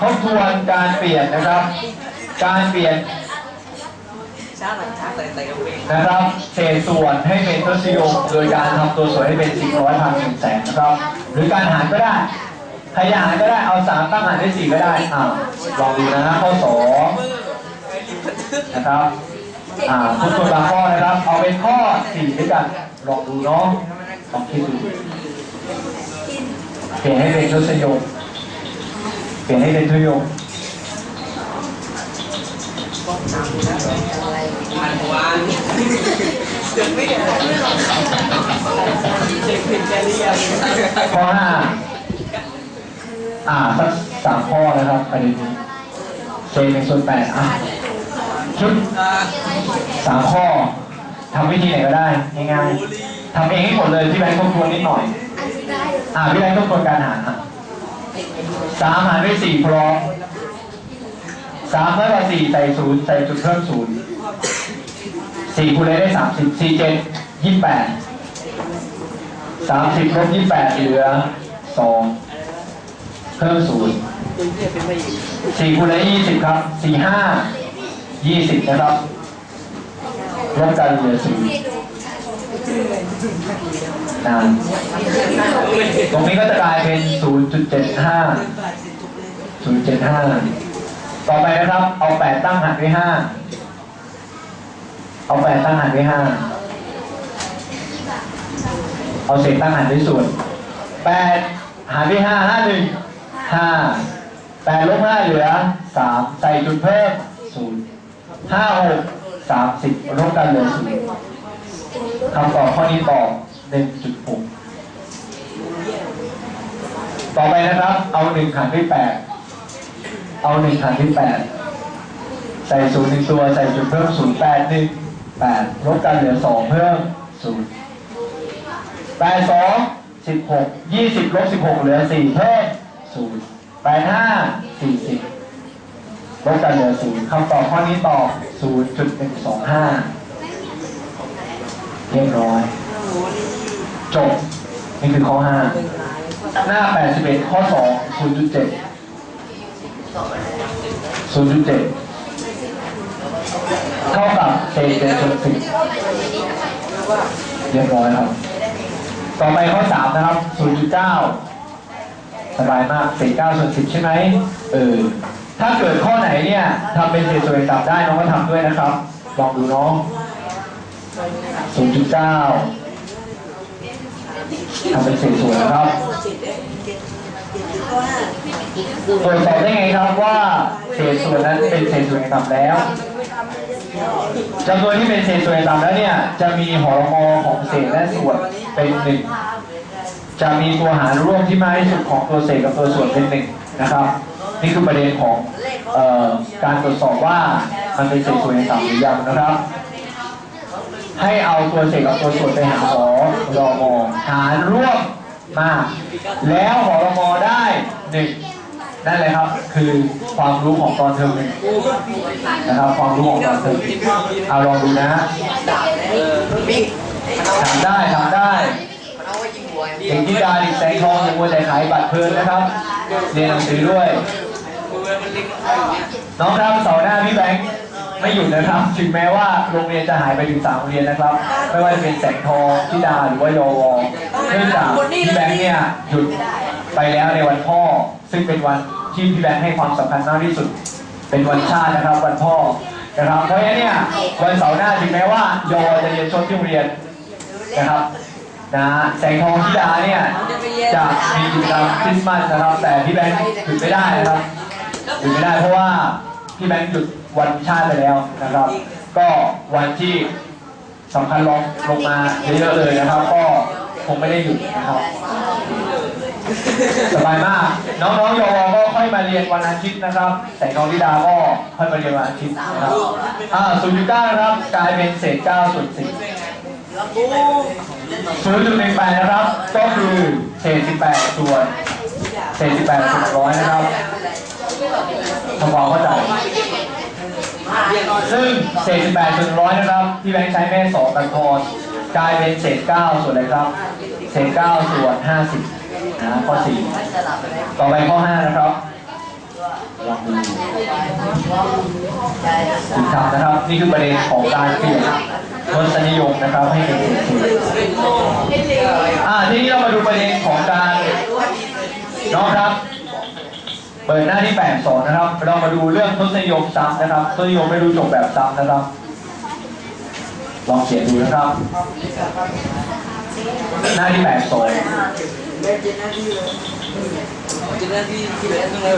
ทบทวนการเปลี่ยนนะครับ การเปลี่ยนนะครับเศษส่วนให้เป็นทศนิยมโดยการทำตัวส่วนให้เป็นสิบร้อยพันหนึ่งแสนนะครับ หรือการหารก็ได้ใครอยากหารก็ได้เอาสามตั้งหารด้วยสี่ก็ได้อ่าลองดูนะข้อสองนะครับอ่าทุกตัวบางข้อนะครับ เอาเป็นข้อสี่ด้วยกันลองดูเนาะลองคิดดูเปลี่ยนให้เป็นทศนิยม เปลี่ยนให้เป็นทศนิยมผ่านวานเด็กไม่เด็กเด็กเป็นแกลียนข้อห้าอ่าสักสามข้อนะครับประเด็นนี้เศษหนึ่งส่วนแปดอะชุดสามข้อทำวิธีไหนก็ได้ง่ายๆทำเองให้หมดเลยพี่แบงค์ทบทวนนิดหน่อย อ่าพี่แบงค์ทบทวนการหารอะ สามหารด้วยสี่พร้อมสามเท่ากับสี่ใส่ศูนย์ใส่จุดเพิ่มศูนย์สี่คูณเลยได้สามสิบสี่เจ็ดยี่สิบแปดสามสิบลบยี่สิบแปดเหลือสองเพิ่มศูนย์สี่คูณเลยยี่สิบครับสี่ห้ายี่สิบนะครับลบกันเหลือศูนย์ นาน ตรงนี้ก็จะกลายเป็น 0.75 0.75 ต่อไปนะครับ เอา 8 ตั้งหารด้วย5เอา 8 ตั้งหารด้วย5เอาเศษตั้งหารด้วยส่วน 8 หารด้วย5 5 1 5 8ลบ5เหลือ 3 ใส่จุดเพิ่ม 0 5 6 30ลบกันเหลือ0คำตอบข้อนี้ตอบ 1.6 ต่อไปนะครับ เอา1หารด้วย8เอา1หารด้วย8ใส่0หนึ่งตัวใส่จุดเพิ่ม0 8 1 8ลบกันเหลือ2เพิ่ม0 8 2 16 20ลบ16เหลือ4เพิ่ม0 8 5 40ลบกันเหลือ0คำตอบข้อนี้ตอบ0.125เรียบร้อย จบ นี่คือข้อ 5 หน้า 81 ข้อ 2 0.7 0.7 เท่ากับเศษเป็นส่วนสิบเรียบร้อยครับ ต่อไปข้อ 3 นะครับ 0.9 สบายมากเศษ9ส่วน10 ใช่ไหมเออถ้าเกิดข้อไหนเนี่ยทำเป็นเศษส่วนต่ำได้น้องก็ทำด้วยนะครับ ลองดูเนาะ0.9 ทำเป็นเศษส่วนนะครับตรวจสอบได้ไงครับว่าเศษส่วนนั้นเป็นเศษส่วนต่ำแล้วจำนวนที่เป็นเศษส่วนต่ำแล้วเนี่ย จะมีหอรมอของเศษและส่วนเป็นหนึ่งจะมีตัวหารร่วมที่มากที่สุดของตัวเศษกับตัวส่วนเป็นหนึ่งนะครับ นี่คือประเด็นของออการตรวจสอบว่ามันเป็นเศษส่วนต่ำหรือยังนะครับ ให้เอาตัวเศษกับตัวส่วนไปหาหอรมอหารร่วมมาก แล้วหอรมอได้หนึ่งนั่นเลยครับ คือความรู้ของตอนเทอมหนึ่งนะครับความรู้ของตอนเทอมเอาลองดูนะเออบิ๊กทำได้ทำได้เด็กที่การอีกแสงทองยังมัวแต่ขายบัตรเพลินนะครับเรียนหนังสือด้วยมือมันลิงเอาอย่างเงี้ยน้องครับเสาร์หน้าพี่แบงค์ ไม่หยุดนะครับ ถึงแม้ว่าโรงเรียนจะหายไปถึงสามโรงเรียนนะครับ ไม่ว่าจะเป็นแสงทองทิดาหรือว่ายอวเนื่องจากพี่แบงค์เนี่ยหยุดไปแล้วในวันพ่อ ซึ่งเป็นวันที่พี่แบงค์ให้ความสำคัญมากที่สุด เป็นวันชาตินะครับ วันพ่อนะครับ เพราะฉะนั้นเนี่ยวันเสาร์หน้าถึงแม้ว่ายอจะเรียนชดที่โรงเรียนนะครับนะแสงทองทิดาเนี่ยจะมีกิจกรรมคริสต์มาสนะครับ แต่พี่แบงค์หยุดไม่ได้นะครับหยุดไม่ได้เพราะว่าพี่แบงค์หยุด วันชาติไปแล้วนะครับ ก็วันที่สำคัญลงลงมาเยอะๆเลยนะครับ ก็คงไม่ได้หยุดนะครับสบายมาก น้องๆโยวก็ค่อยมาเรียนวันอาทิตย์นะครับ แต่น้องธิดาก็ค่อยมาเรียนวันอาทิตย์นะครับอ่าศูนย์จุดเก้านะครับกลายเป็นเศษเก้าส่วนสิบศูนย์จุดหนึ่งแปดนะครับ ก็คือเศษสิบแปดส่วนเศษสิบแปดส่วนร้อยนะครับทำความเข้าใจ ซึ่งเศษ 18ส่วนร้อยนะครับ ที่แบงค์ใช้แม่สองกันทอนกลายเป็นเศษ 9 ส่วนอะไรครับ เศษ 9 ส่วน 50นะข้อ 4 ต่อไปข้อ 5 นะครับถูกทำนะครับ นี่คือประเด็นของการเปลี่ยนรสนิยมนะครับให้เป็นสิ่งที่อ่าทีนี้เรามาดูประเด็นของการน้องครับ เปิดหน้าที่แปดสอนนะครับ เรามาดูเรื่องทศนิยมซ้ำนะครับทศนิยมไม่รู้จบแบบซ้ำนะครับ ลองเขียนดูนะครับ หน้าที่แปดสอนจินนาที่ที่แบบนึงเลย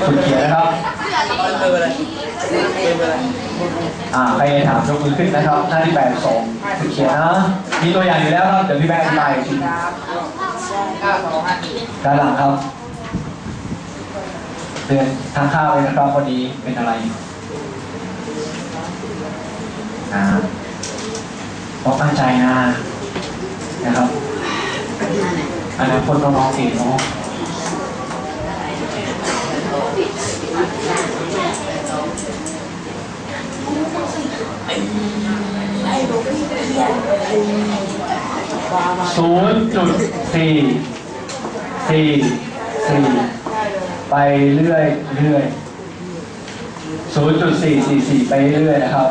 ฝึกเขียนนะครับเบอร์อะไรเบอร์อะไร อ่าใครถามยกมือขึ้นนะครับ หน้าที่แปดสองเขียนนะมีตัวอย่างอยู่แล้วครับเดี๋ยวพี่แม่อธิบายอีกทีเก้าสองห้าด้านหลังครับเตือนทางข้าวเลยนะครับวันนี้เป็นอะไรนะต้องตั้งใจนะนะครับอนาคตน้องๆเองเนาะ ศูนย์จุดสี่สี่สี่ไปเรื่อยเรื่อยศูนย์จุดสี่สี่สี่ไปเรื่อยนะครับ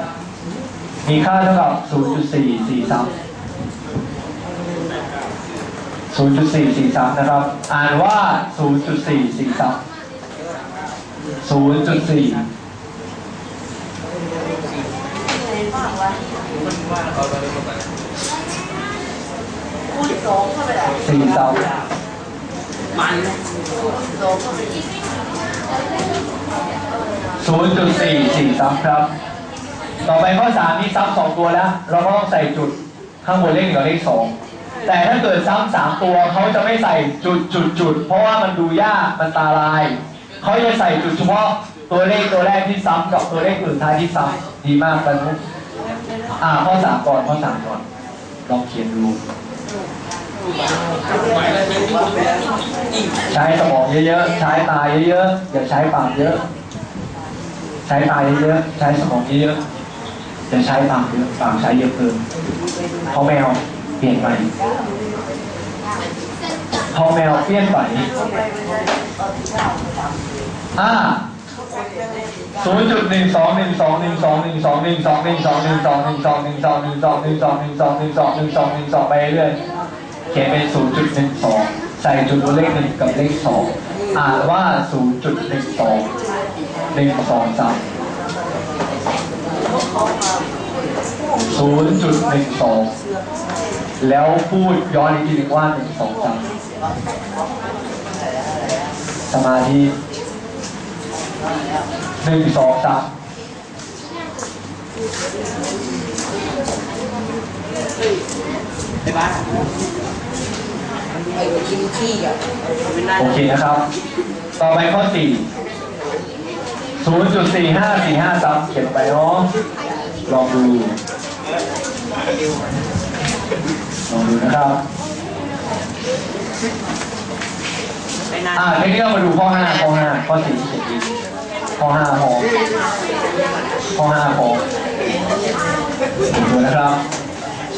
มีค่าเท่ากับศูนย์จุดสี่สี่สามศูนย์จุดสี่สี่สามนะครับ อ่านว่าศูนย์จุดสี่สี่สามศูนย์จุดสี่ สี่สองมันศูนย์จุดสี่สี่ซ้ำครับ ต่อไปข้อสามนี่ซ้ำสองตัวแล้ว เราก็ต้องใส่จุดข้างบนเลขหนึ่งกับเลขสองแต่ถ้าเกิดซ้ำสามตัวเขาจะไม่ใส่จุดจุดจุดเพราะว่ามันดูยากมันตาลายเขาจะใส่จุดเฉพาะตัวเลขตัวแรกที่ซ้ำกับตัวเลขอื่นท้ายที่ซ้ำดีมากกันทุก อ่าข้อสามก่อนข้อสามก่อน ลองเขียนดู ใช้สมองเยอะๆ ใช้ตาเยอะๆ อย่าใช้ปากเยอะ ใช้ตาเยอะๆ ใช้สมองเยอะๆ อย่าใช้ปากเยอะ ปากใช้เยอะเกินเพราะแมวเปลี่ยนไปเพราะแมวเปลี่ยนไปอ่า ศูนย์จุดหนึ่งสองหนึ่งสองหนึ่งสองหนึ่งสองหนึ่งสองหนึ่งสองหนึ่งสองหนึ่งสองหนึ่งสองหนึ่งสองหนึ่งสองหนึ่งสองหนึ่งสองหนึ่งสองหนึ่งสองไปเรื่อยเขียนเป็น0.12ใส่จุดบนเลขหนึ่งกับเลขสองอ่านว่า0.12 1 2 3 0.12แล้วพูดย้อนอีกทีหนึ่งว่า1 2 3สมาธิ หนึ่งสองสามไปบ้านไอ้กินขี้อะโอเคนะครับ ต่อไปข้อสี่ศูนย์จุดสี่ห้าสี่ห้าซับเขียนไปเนาะลองดู ลองดูนะครับ ไอ้นายอ่าทีนี้เรามาดูข้อ5ข้อ5ข้อ4เขียนดีข้อ5พอข้อ5พอดูนะครับ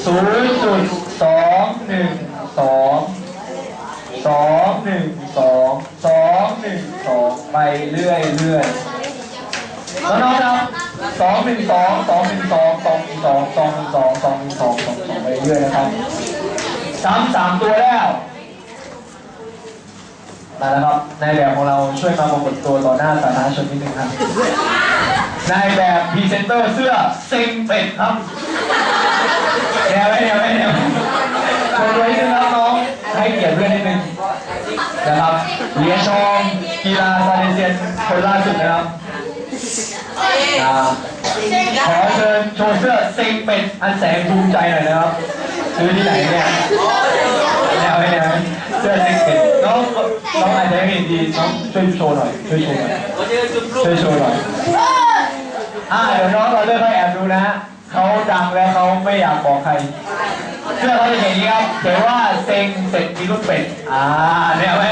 0.212สองหนึ่งสองสองหนึ่งสองสองหนึ่งสองไปเรื่อยเรื่อยน้องๆครับสองหนึ่งสองสองหนึ่งสองสองหนึ่งสองสองหนึ่งสองสองหนึ่งสองสองไปเรื่อยนะครับซ้ำสามตัวแล้ว มาแล้วครับนายแบบของเราช่วยมาปรากฏตัวต่อหน้าสาธารณชนนิดนึงครับนายแบบพรีเซนเตอร์เสื้อเซ็งเป็ดครับแนวไว้แนวไว้แนวโชว์ตัวนิดนึงครับน้องให้เกียรติเพื่อนนิดนึงนะครับเหรียญทองกีฬาซาเลเซียนคนล่าสุดนะครับขอเชิญโชว์เสื้อเซ็งเป็ดอันแสนภูมิใจหน่อยนะครับซื้อที่ไหนเนี่ยแนวไหนแนวไหน เสื้อเซ็งเป็ดน้องน้องอาจจะไม่เห็นดีน้องช่วยโชว์หน่อยช่วยโชว์หน่อยช่วยโชว์หน่อยอ่าเดี๋ยวน้องเราเลือกให้แอบดูนะฮะเขาดังแล้วเขาไม่อยากบอกใครเสื้อเขาเขียนอย่างนี้ครับเขียนว่าเซ็งเสร็จมีลูกเป็ดอ่าเนี่ยไหม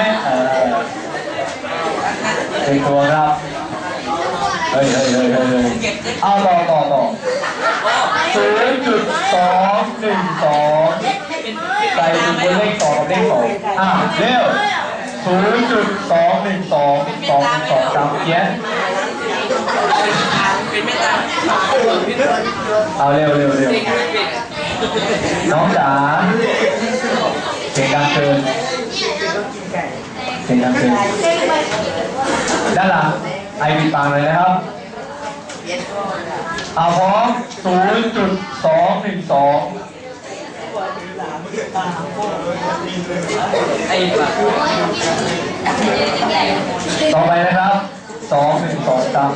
เซ็งตัวครับเฮ้ยเฮ้ยเฮ้ยเฮ้ยเฮ้ยเอาต่อต่อต่อศูนย์จุดสองหนึ่งสอง ใส่จุดบนเลขสองกับเลขสองอะเร็วศูนย์จุดสองหนึ่งสองสองสองสามเขียนเป็นเอาเร็วเร็วเร็วน้องจ๋าเสียงดังเกินเสียงดังเกินด้านหลังไอปิดปากเลยนะครับเอาพร้อมศูนย์จุดสองหนึ่งสอง ต่อไปนะครับสองหนึ่งสองสาม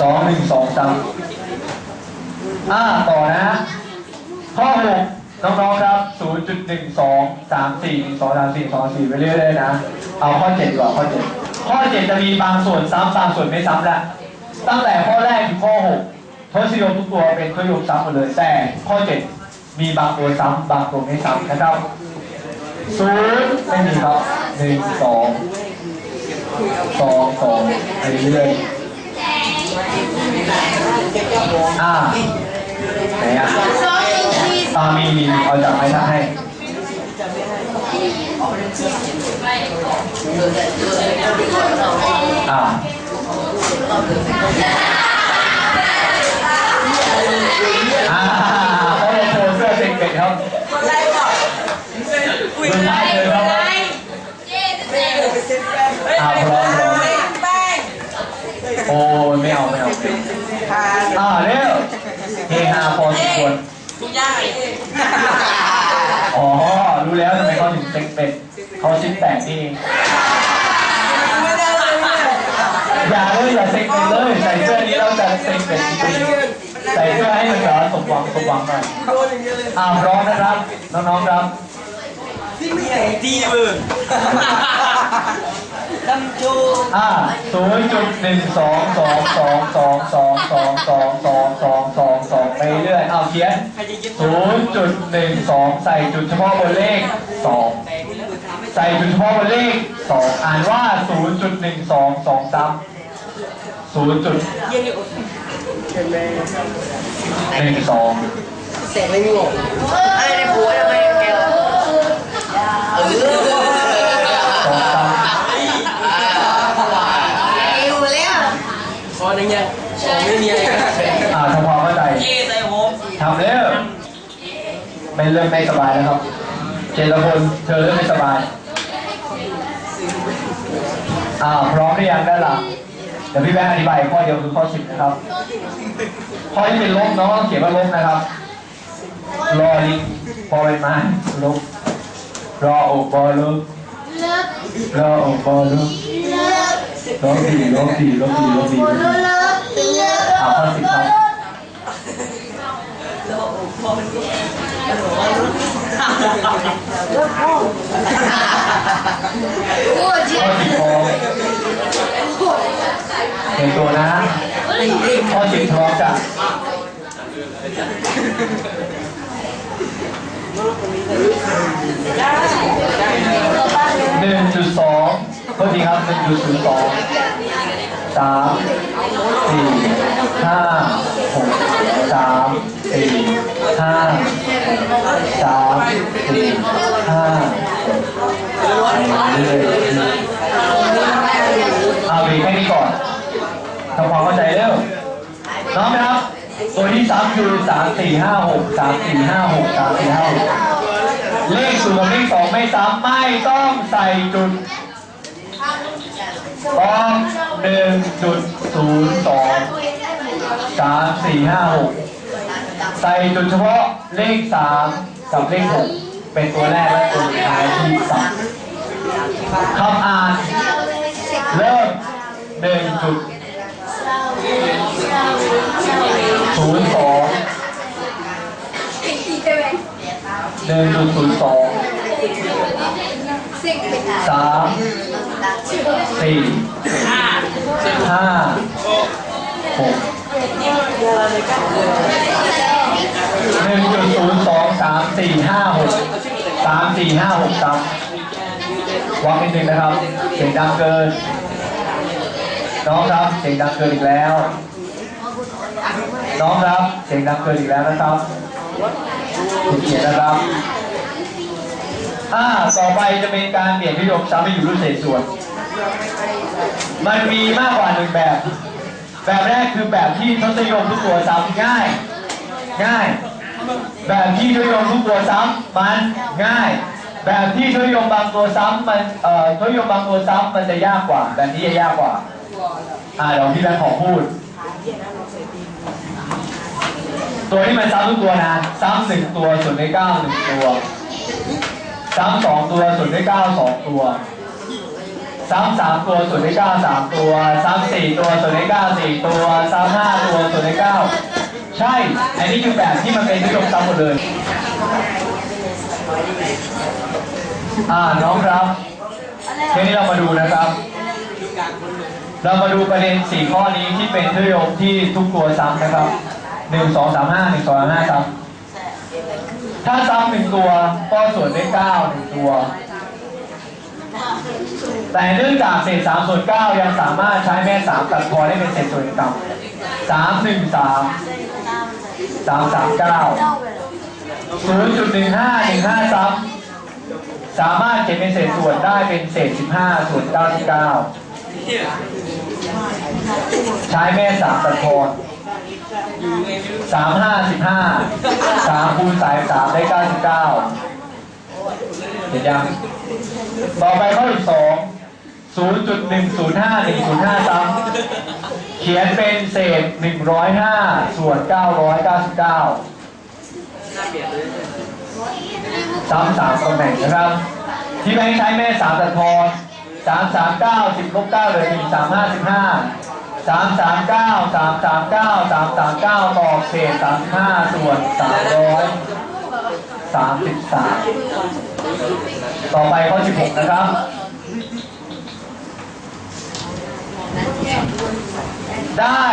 สองหนึ่งสองสามอ่าต่อนะข้อหกน้องๆครับ 0.12 34 12 34 24 ไปเรื่อยๆนะ เอาข้อ7ดีกว่าข้อ 7 ข้อ7จะมีบางส่วนซ้ำบางส่วนไม่ซ้ำละตั้งแต่ข้อแรกถึงข้อ6ทศนิยมทุกตัวเป็นทศนิยมซ้ำหมดเลยแต่ข้อ7มีบางตัวซ้ำบางตัวไม่ซ้ำนะครับศูนย์ไม่มีครับหนึ่งสองสองสองไปเรื่อยอ่าไหนอะอ่ามีมีมีเอาจากไม้ท่าให้ à à có nên thường xưa tình cảnh không mình lại người không à vâng vâng. Ôi mèo mèo à nếu nghe hà phò thì buồn. แล้วทำไมเขาถึงเซ็งเป็ดเขาชิ้นแตกนี่เองอย่าเลยอย่าเซ็งเป็ดเลยใส่เสื้อนี้เราจะเซ็งเป็ดจริงๆใส่เสื้อให้มันแบบสมหวังสมหวังหน่อยอ่าพร้อมนะครับน้องๆครับดีมือดำจูอ่าศูนย์จุดหนึ่งสองสองสองสองสองสองสองสองสองสองสองไปเรื่อยเอาเขียนศูนย์จุดหนึ่งสองใส่จุดเฉพาะบนเลขสองใส่จุดเฉพาะบนเลขสองอ่านว่าศูนย์จุดหนึ่งสองสองซ้ำศูนย์จุดหนึ่งสองเสร็จไม่มีหงไอ้ในผัวทำไมแกเออ สองซ้ พอหนึ่งยังไม่มีอะไรำอ่าทำความเข้าใจ เย่ใส่ผม ทำเร็ว ไม่เริ่มไม่สบายนะครับเจตพลเธอเริ่มไม่สบายอ่าพร้อมหรือยังด้านหลังเดี๋ยวพี่แบงค์อธิบายข้อเดียวคือข้อสิบนะครับ ข้อที่เป็นลบน้องต้องเขียนว่าลบนะครับ รอลิงพอเป็นไม้ลบรอโอบอลบรอโอบอลบลบสี่ลบสี่ลบสี่ลบสี่ลบสี่เอาข้อสิบครับ ข้อสิบพอ เตรียมตัวนะข้อสิบพร้อมจ้ะหนึ่งจุดสองก็ดีครับหนึ่งจุดศูนย์สองสามสี่ห้าหกสามสี่ห้าสามสี่ห้าอยๆเอาไปแค่นี้ก่อน ทำความเข้าใจเร็วน้องนะครับ ตัวที่สามคือสามสี่ห้าหกสามสี่ห้าหกสามสี่ห้าหกเลขศูนย์กับเลขสองไม่ซ้ำไม่ต้องใส่จุดต้องหนึ่งจุดศูนย์สองสามสี่ห้าหกใส่จุดเฉพาะเลขสามกับเลขหกเป็นตัวแรกและตัวสุดท้ายที่ซ้ำคำอ่านเริ่มหนึ่งจุด ศูนย์สองหนึ่งจุดศูนย์สองสามสี่ห้าหกหนึ่งจุดศูนย์สองสามสี่ห้าหกสามสี่ห้าหกสามวางนิดนึงนะครับเสียงดังเกิน น้องครับเสียงดังเกินอีกแล้ว น้องครับเสียงดังเกินอีกแล้วนะครับคุณเกียรตินะครับอ่าต่อไปจะเป็นการเปลี่ยนนิยมซ้ำให้อยู่รูปเศษส่วน มันมีมากกว่าหนึ่งแบบ แบบแรกคือแบบที่ทศนิยมทุกตัวซ้ำง่าย ง่าย แบบที่ทศนิยมทุกตัวซ้ำมันง่าย แบบที่ทศนิยมบางตัวซ้ำมันเอ่อทศนิยมบางตัวซ้ำมันจะยากกว่า แบบนี้จะยากกว่า อ่าเดี๋ยวพี่แบงค์ขอพูด ตัวที่มันซ้ำทุกตัวนะซ้ำหนึ่งตัวส่วนในเก้าหนึ่งตัวซ้ำสองตัวส่วนในเก้าสองตัวซ้ำสามตัวส่วนในเก้าสามตัวซ้ำสี่ตัวส่วนในเก้าสี่ตัวซ้ำห้าตัวส่วนในเก้าใช่ อันนี้คือแบบที่มันเป็นนิยมซ้ำหมดเลยอ่าน้องครับทีนี้เรามาดูนะครับ เรามาดูประเด็นสี่ข้อนี้ที่เป็นนิยมที่ทุกตัวซ้ำนะครับหนึ่งสองสามห้าหนึ่งสองสามห้าซ้ำถ้าซ้ำหนึ่งตัวก็ส่วนได้เก้าหนึ่งตัว แต่เนื่องจากเศษสามส่วนเก้ายังสามารถใช้แม่สามตัดพอได้เป็นเศษส่วนต่ำสามหนึ่งสามสามสามเก้าศูนย์จุดหนึ่งห้าหนึ่งห้าซ้ำสามารถเขียนเป็นเศษส่วนได้เป็นเศษสิบห้าส่วนเก้าสิบเก้า ชายแม่สามตะโคนสามห้าสิบห้าสามคูณสายสามได้เก้าสิบเก้าเห็นยังต่อไปข้ออีกสองศูนย์จุดหนึ่งศูนย์ห้าหนึ่งศูนย์ห้าซ้ำเขียนเป็นเศษหนึ่งร้อยห้าส่วนเก้าร้อยเก้าสิบเก้าซ้ำสามตำแหน่งนะครับ ที่แบงค์ใช้แม่สามตะทอน สามสามเก้าสิบลบเก้าเลยอหนึ่งสามห้าสิบห้าสามสามเก้าสามสามเก้าสามสามเก้าต่อเศษสามห้าส่วนสามร้อยสามสิบสามต่อไปข้อสิบหกนะครับได้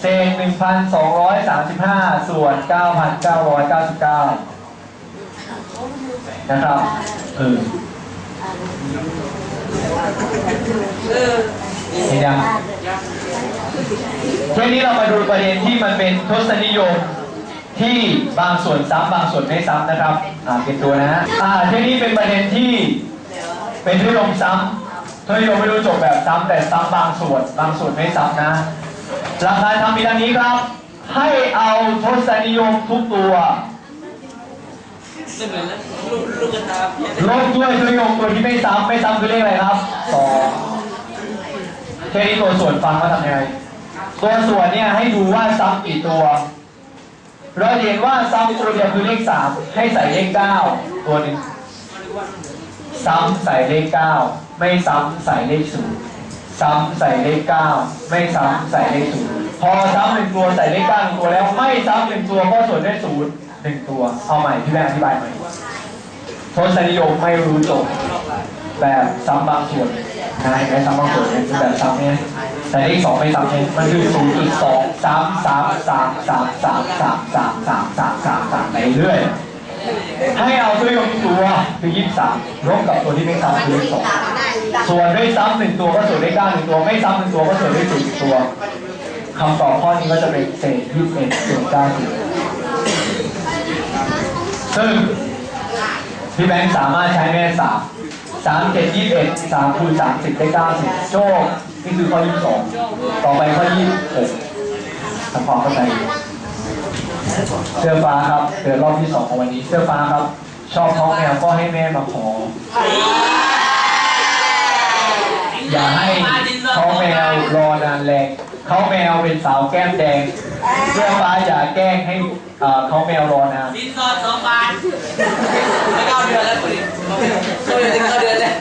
เศษหนึ่งพันสองร้อยสามสิบห้าส่วนเก้าพันเก้าร้อยเก้าสิบเก้านะครับเออ เห็นยังทีนี้เรามาดูประเด็นที่มันเป็นทศนิยมที่บางส่วนซ้ำบางส่วนไม่ซ้ำนะครับ อ่าเก็บตัวนะฮะอ่าทีนี้เป็นประเด็นที่เป็นทศนิยมซ้ำทศนิยมไม่รู้จบแบบซ้ำแต่ซ้ำบางส่วนบางส่วนไม่ซ้ำนะหลักการทำมีดังนี้ครับ ให้เอาทศนิยมทุกตัว เหมือนลูกลูกกระทาลบด้วยทศนิยมตัวที่ไม่ซ้ำไม่ซ้ำคือเลขอะไรครับสองแค่นี้ตัวส่วนฟังว่าทำยังไงตัวส่วนเนี่ยให้ดูว่าซ้ำกี่ตัว เราเห็นว่าซ้ำตัวเดียวคือเลขสามให้ใส่เลขเก้าตัวหนึ่งซ้ำใส่เลขเก้าไม่ซ้ำใส่เลขศูนย์ซ้ำใส่เลขเก้าไม่ซ้ำใส่เลขศูนย์พอซ้ำหนึ่งตัวใส่เลขเก้าหนึ่งตัวแล้วไม่ซ้ำหนึ่งตัวก็ส่วนด้วยศูนย์ หนึ่งตัว เอาใหม่พี่แม่อธิบายใหม่ทศนิยมไม่รู้จบ แบบซ้ำบางส่วนนายไหมซ้ำบางส่วนเนี่ยคือแบบซ้ำเนี่ยแต่เลขสองไม่ซ้ำเนี่ยมันคือศูนย์จุดสองสามสามสามสามสามสามสามสามสามสามสามไปเรื่อยให้เอาตัวโยตัวคือยี่สิบสามลบกับตัวที่ไม่ซ้ำคือเลขสองส่วนด้วยซ้ำหนึ่งตัวก็ส่วนด้วยเก้าหนึ่งตัวไม่ซ้ำหนึ่งตัวก็ส่วนด้วยศูนย์ตัวคำตอบข้อนี้ก็จะเป็นเศษยี่สิบเอ็ดส่วนเก้าสิบ ซึ่งพี่แบงค์สามารถใช้แม่สามสามเจ็ดยี่สิบเอ็ดสามคูณสามสิบได้เก้าสิบโชคนี่คือข้อยี่สิบสองต่อไปข้อยี่สิบหกทำความเข้าใจเสื้อฟ้าครับเดือนรอบที่สองของวันนี้เสื้อฟ้าครับ ชอบท้องแมวก็ให้แม่มาขอ อย่าให้ท้องแมวรอนานแรงเขาแมวเป็นสาวแก้มแดงเสื้อฟ้าอย่าแกล้งให้เอ่อเขาแมวรอนานสินสอดสองบาทไม่เก้าเดือนแล้วคนนี้เขาเดือนเก้าเดือนแล้ว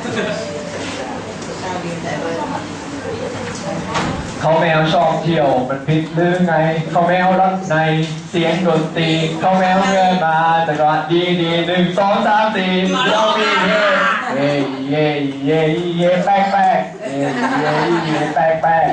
เขาแมวชอบเที่ยวมันผิดหรือไง เขาแมวรักในเสียงดนตรี เขาแมวเงินมาแต่ก่อนดีดีหนึ่งสองสามสี่เรามีเฮ้เย่เย่เย่เย่แป๊กแป๊กเยิ้มแป้งแป้ง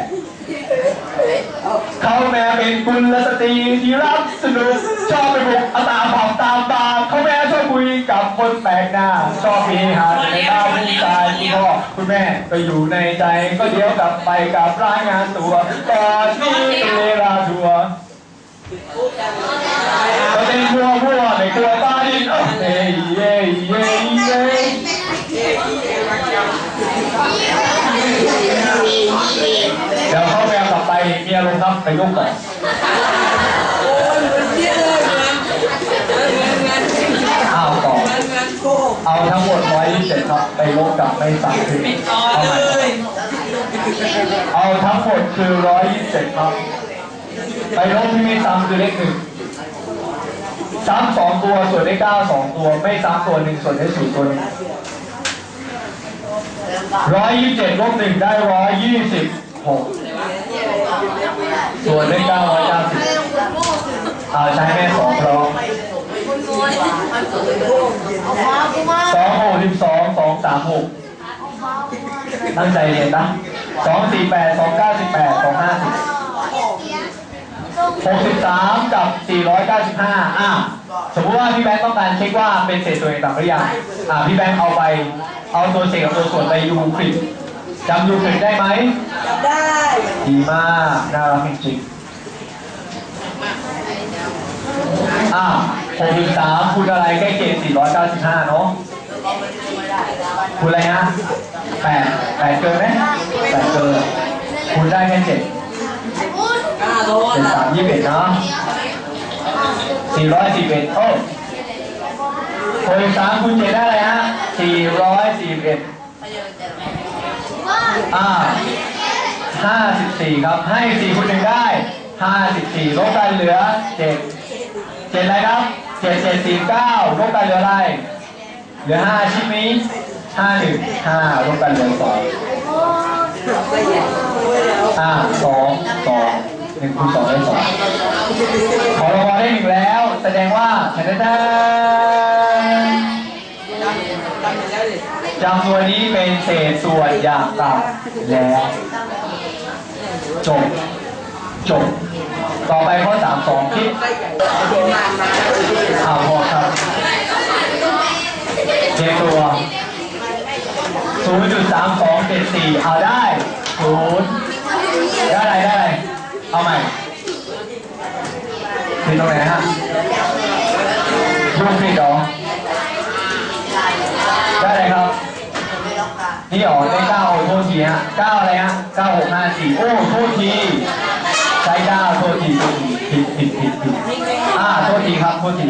เขาแม่เป็นบุญและสตรีที่รับสนุกชอบไปบุกอาตามผับตามตาเขาแม่ชอบคุยกับคนแปลกหน้า ชอบมีหาในาผู้ชายพี่พ่อคุณแม่ก็อยู่ในใจก็เดี๋ยวกลับไปกับร้านงานตัวตอนนี้เวลาทัวร์ก็เป็นทัวร์พัวในตัวบ้านเอ้ยเย้เย้เย้ เดี๋ยวเข้าไปเอากลับไปเมีอารมณ์ครับไปยกก่อนโอ้ยเหมือนเที่ยเลยเหมือนเอาต่อเอาทั้งหมดร้อยยี่สิบครับไปลบกับไม่สามสิบต่อเอาใหม่เอาทั้งหมดคือร้อยยี่สิบครับ ไปลบที่ไม่ซ้ำคือเลขหนึ่งซ้ำสองตัวส่วนได้เก้าสองตัว ไม่ซ้ำตัวหนึ่งส่วนได้ศูนย์ตัวหนึ่ง ร้อยยี่สิบเจ็ดลบหนึ่งได้ร้อยยี่สิบหกส่วนได้เก้าร้อยเก้าสิบเอาใช้แม่สองร้องสองหกสิบสองสองสามหกตั้งใจเรียนนะสองสี่แปดสองเก้าสิบแปดสองห้าสิบ 63กับ495อะสมมติว่าพี่แบงค์ต้องการเช็คว่าเป็นเศษส่วนต่างหรือยังอะพี่แบงค์เอาไปเอาตัวเศษกับตัวส่วนไปยูคลิดจำยูคลิดได้ไหมได้ดีมากน่ารักจริงๆอะ63คูณอะไรใกล้เคียง495เนาะคูณอะไรฮะ8 8เกินไหม8เกินคูณได้แค่7กล้าโดน เป็นสามยี่สิบเอ็ดเนาะสี่ร้อยสี่สิบเอ็ดโอ้หกสิบสามคูณเจ็ดได้อะไรฮะสี่ร้อยสี่สิบเอ็ดอ่าห้าสิบสี่ครับ ให้สี่คูณหนึ่งได้ห้าสิบสี่ลบกันเหลือเจ็ดเจ็ดอะไรครับเจ็ดเจ็ดสี่เก้าลบกันเหลืออะไร เหลือห้าใช่ไหมห้าหนึ่งห้าลบกันเหลือสองไปแย่แล้วอ่าสองสอง หนึ่งคูณสองได้สองขอรางวัลได้หนึ่งแล้ว แสดงว่าแทนไปแล้จำนวนนี้เป็นเศษส่วนอย่างต่ำแล้ว จบ จบ ต่อไปข้อสามสองคิดได้ใหญ่เดี๋ยวมามาอ่าพอครับเจตัวศูนย์จุดสามสองเจ็ดสี่เอาได้ศูนย์ได้อะไรได้อะไร เอาใหม่ผิดตรงไหนฮะยูผิดหรอได้อะไรครับ นี่อ๋อได้เก้าโอ้โทษทีฮะเก้าอะไรฮะเก้าหกห้าสี่โอ้โทษทีใช้เก้าโทษทีโทษทีผิดผิดผิดผิดอ่าโทษทีครับโทษที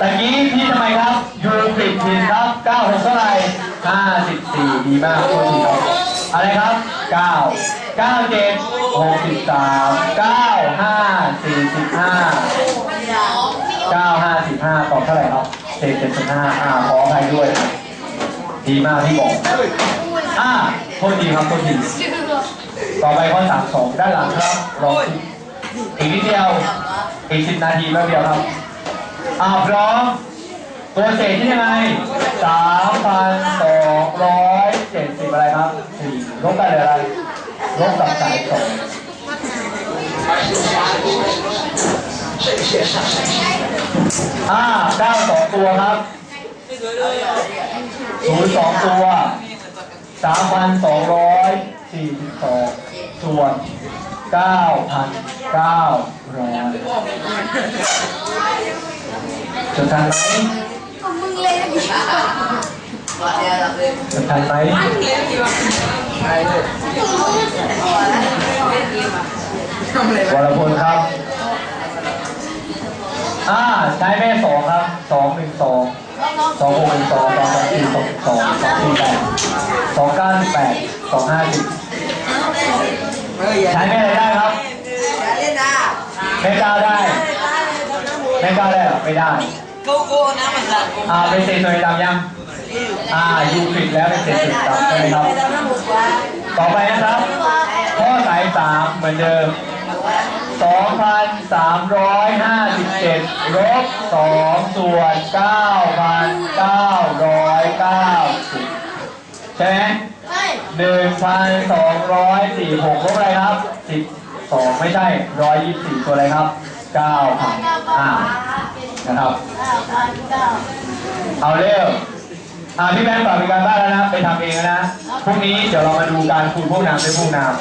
ตะกี้พี่ทำไมครับยูผิดผิดครับเก้าหกเท่าไหร่ห้าสิบสี่ดีมากโทษทีครับอะไรครับเก้า เก้าเจ็ดหกสิบสามเก้าห้าสี่สิบห้าเก้าห้าสิบห้าตอบเท่าไหร่ครับเศษเจ็ดสิบห้าอ่าขออภัยด้วย ดีมากที่บอกอ่าโทษทีครับโทษทีต่อไปข้อสามสองด้านหลังครับรออีกนิดเดียวอีกสิบนาทีแป๊บเดียวครับอ่าพร้อมตัวเศษที่ยังไงสามพันสองร้อยเจ็ดสิบอะไรครับสี่ลบกันเหลืออะไร ลบกับสายสองอ่าเก้าสองตัวครับไม่สวยเลยอะศูนย์สองตัวสามพันสองร้อยสี่สิบสองส่วนเก้าพันเก้าร้อยจะทันไหมจะทันไหม ว่ะไปเลยทำอะไรววะรพลครับ อ่าใช้แม่สองครับสองหนึ่งสองสองหกหนึ่งสองสองสองสี่สองสองสองสี่แปดสองเก้าสิบแปดสองห้าสิบเฮ้ยอย่าใช้แม่อะไรได้ครับเล่นนะแม่เก้าได้แม่เก้าได้เหรอไม่ได้โกโก้น้ำมันสั่นอ่าเป็นเศษส่วนต่ำยัง อ่ายูคลิดแล้วเป็นเศษส่วนต่ำใช่ไหมครับ ต่อไปนะครับ ข้อสายสามเหมือนเดิม 2,357ลบ2ส่วน9,990ใช่ไหม1,246ลบอะไรครับ12ไม่ใช่124ตัวอะไรครับ9,000อ่านะครับ เอาเร็ว อ่าพี่แบงค์ฝากเป็นการบ้านแล้วนะ ไปทำเองนะ พรุ่งนี้เดี๋ยวเรามาดูการคูณพวกนามด้วยพวกนาม